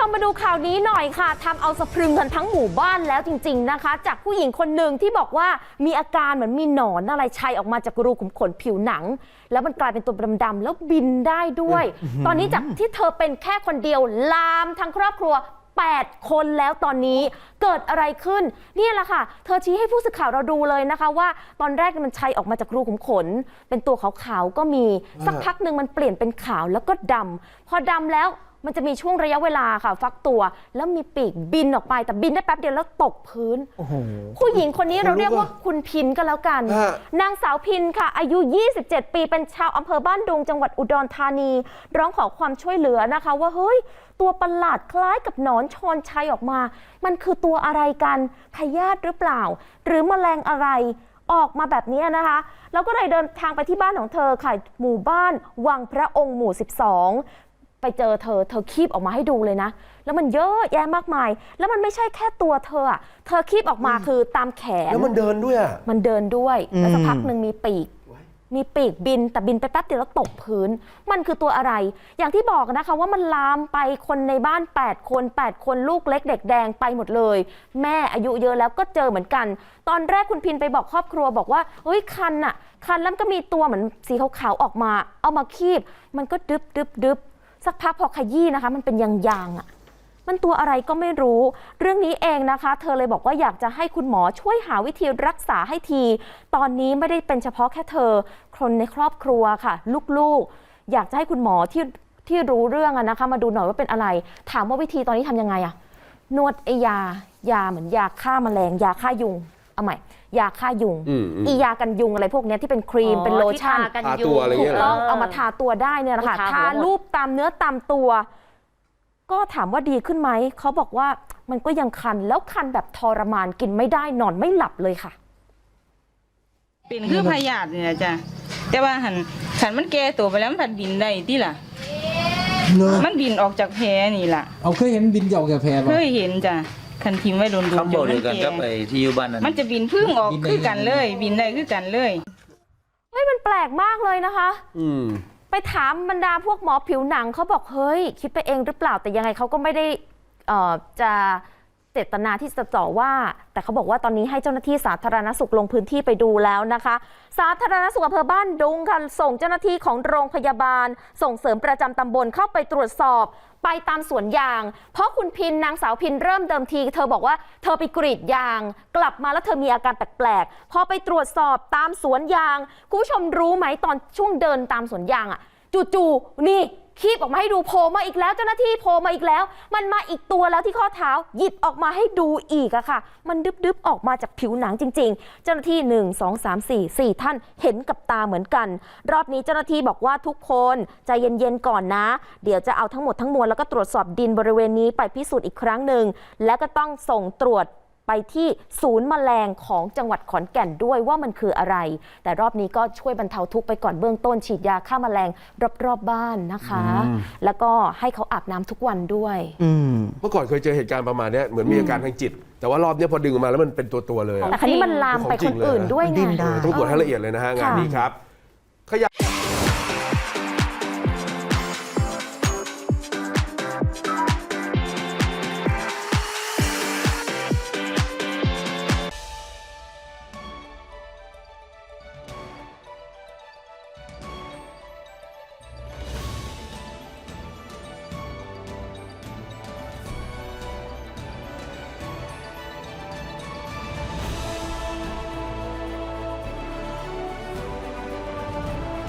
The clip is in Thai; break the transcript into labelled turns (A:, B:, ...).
A: ชมมาดูข่าวนี้หน่อยค่ะทำเอาสะพรึงกันทั้งหมู่บ้านแล้วจริง ๆนะคะ จากผู้หญิงคนหนึ่งที่บอกว่ามีอาการเหมือนมีหนอนอะไรชัยออกมาจากรูขุมขนผิวหนัง แล้วมันกลายเป็นตัวดำๆแล้วบินได้ด้วย ตอนนี้จากที่เธอเป็นแค่คนเดียวลามทั้งครอบครัว 8 คนแล้วตอนนี้เกิดอะไรขึ้นเนี่ยแหละค่ะ เธอชี้ให้ผู้สื่อข่าวเราดูเลยนะคะ ว่าตอนแรกมันชัยออกมาจากรูขุมขน เป็นตัวขาวๆก็มีสักพักหนึ่งมันเปลี่ยนเป็นขาวแล้วก็ดำพอดำแล้ว มันจะมีช่วงระยะเวลาค่ะ ฟักตัวแล้วมีปีกบินออกไป แต่บินได้แป๊บเดียวแล้วตกพื้น
B: โอ้โห
A: ผู้หญิงคนนี้เราเรียกว่าคุณพินก็แล้วกัน
C: ฮะ
A: นางสาวพินค่ะ อายุ 27 ปีเป็นชาวอำเภอบ้านดุงจังหวัดอุดรธานี ร้องขอความช่วยเหลือนะคะ ว่าเฮ้ย ตัวประหลาดคล้ายกับหนอนชอนชัยออกมา มันคือตัวอะไรกันพยาธิหรือเปล่า หรือแมลงอะไร ออกมาแบบนี้นะคะ แล้วก็เลยเดินทางไปที่บ้านของเธอค่ะหมู่บ้านวังพระองค์หมู่ 12 ไปเจอเธอ เธอคีบออกมาให้ดูเลยนะ แล้วมันเยอะแยะมากมาย แล้วมันไม่ใช่แค่ตัวเธออะเธอคีบออกมาคือตามแขน
C: แล้วมันเดินด้วยอะ
A: มันเดินด้วย แล้วสัก
B: อืม
A: พักหนึ่งมีปีก มีปีกบิน แต่บินไปแป๊บเดียวแล้วตกพื้น มันคือตัวอะไร อย่างที่บอกนะคะว่ามันลามไปคนในบ้าน 8 คน 8 คนลูกเล็กเด็กแดงไปหมดเลย แม่อายุเยอะแล้วก็เจอเหมือนกัน ตอนแรกคุณพินไปบอกครอบครัวบอกว่าเฮ้ยคันอะคันแล้วมันก็มีตัวเหมือนสีขาวๆออกมา เอามาคีบ มันก็ดึบดึบดึบ สักพักพอขยี้นะคะ มันเป็นยางๆอะมันตัวอะไรก็ไม่รู้ เรื่องนี้เองนะคะ เธอเลยบอกว่าอยากจะให้คุณหมอช่วยหาวิธีรักษาให้ที ตอนนี้ไม่ได้เป็นเฉพาะแค่เธอ คนในครอบครัวค่ะ ลูกๆ อยากจะให้คุณหมอที่ที่รู้เรื่องอะนะคะ มาดูหน่อยว่าเป็นอะไร ถามว่าวิธีตอนนี้ทำยังไงอะนวดไอยา ยาเหมือนยาฆ่าแมลงยาฆ่ายุง เอาใหม่ ยาฆ่ายุง
C: อืมอืม
A: อียากันยุงอะไรพวกเนี้ยที่เป็นครีมเป็นโลชั่น
D: ที่ทากัน
C: ทา
D: ยุ
C: ตัว
D: ง
C: อะไร
A: ถู
C: เงี้
A: ก
C: ยเหร
A: ต้องเอามาทาตัวได้เนี่ยแหละค่ะ
D: ทาหัว
A: ทา
D: หมด
A: รูปตามเนื้อตามตัว ก็ถามว่าดีขึ้นไหม เขาบอกว่ามันก็ยังคันแล้วคันแบบทรมานกินไม่ได้นอนไม่หลับเลยค่ะ
E: เป็นคือพยาธินี่นะจ้ะแต่ว่าหันขันมันแก่ตัวไปแล้วมันผัดบินได้ที่ล่ะ
B: เนอะ
E: มันบินออกจากแพนี่ล่ะ
B: เอาเคยเห็นบินเหยาแก่แพร
E: เค
B: ป่ะ
E: ยเห็นจ้ะ คันทิมไว้โดนๆจ
F: คำบอก
E: น
F: เดี
E: มั
F: ยวนกัน
E: แก่
F: กับไอ้ที่อยู่บ้านนั้น
E: มันจะบินพึ่งออก
B: บินได้
E: คือกันเลย บินได้คือกันเลย
A: เฮ้ยมันแปลกมากเลยนะคะ
C: อืม
A: ไปถามบรรดาพวกหมอผิวหนังเขาบอกเฮ้ย คิดไปเองหรือเปล่าแต่ยังไงเขาก็ไม่ได้เอ่อจะ เจตนาที่จะต่อว่า แต่เขาบอกว่าตอนนี้ให้เจ้าหน้าที่สาธารณสุขลงพื้นที่ไปดูแล้วนะคะ สาธารณสุขอำเภอบ้านดุงค่ะส่งเจ้าหน้าที่ของโรงพยาบาล ส่งเสริมประจำตำบลเข้าไปตรวจสอบไปตามสวนยาง เพราะคุณพินนางสาวพินเริ่มเดิมที เธอบอกว่าเธอไปกรีดยาง กลับมาแล้วเธอมีอาการแปลกๆพอไปตรวจสอบตามสวนยางคุณผู้ชมรู้ไหมตอนช่วงเดินตามสวนยางอะจู่ๆนี่ คีบออกมาให้ดูโผล่มาอีกแล้ว เจ้าหน้าที่โผล่มาอีกแล้ว มันมาอีกตัวแล้วที่ข้อเท้า หยิบออกมาให้ดูอีกอะค่ะ มันดึบๆออกมาจากผิวหนังจริง ๆ เจ้าหน้าที่ 1 2 3 4 4 ท่านเห็นกับตาเหมือนกัน รอบนี้เจ้าหน้าที่บอกว่าทุกคนใจเย็นๆก่อนนะ เดี๋ยวจะเอาทั้งหมดทั้งมวลแล้วก็ตรวจสอบดินบริเวณนี้ไปพิสูจน์อีกครั้งหนึ่งและก็ต้องส่งตรวจ ไปที่ศูนย์แมลงของจังหวัดขอนแก่นด้วยว่ามันคืออะไร แต่รอบนี้ก็ช่วยบรรเทาทุกข์ไปก่อนเบื้องต้นฉีดยาฆ่าแมลงรอบๆบบ้านนะคะ แล้วก็ให้เขาอาบน้ำทุกวันด้วย
B: อืม
C: เมื่อก่อนเคยเจอเหตุการณ์ประมาณเนี้ยเหมือนมีอาการทางจิต แต่ว่ารอบเนี้ยพอดึงออกมาแล้วมันเป็นตัวตัวๆเลยอะ
A: แต่ครั้นี้มันลามไปคนอื่นด้วยไง
B: ดิ้นได้
C: เออต้องตรวจให้ละเอียดเลยนะฮะงานนี้ครับขยะ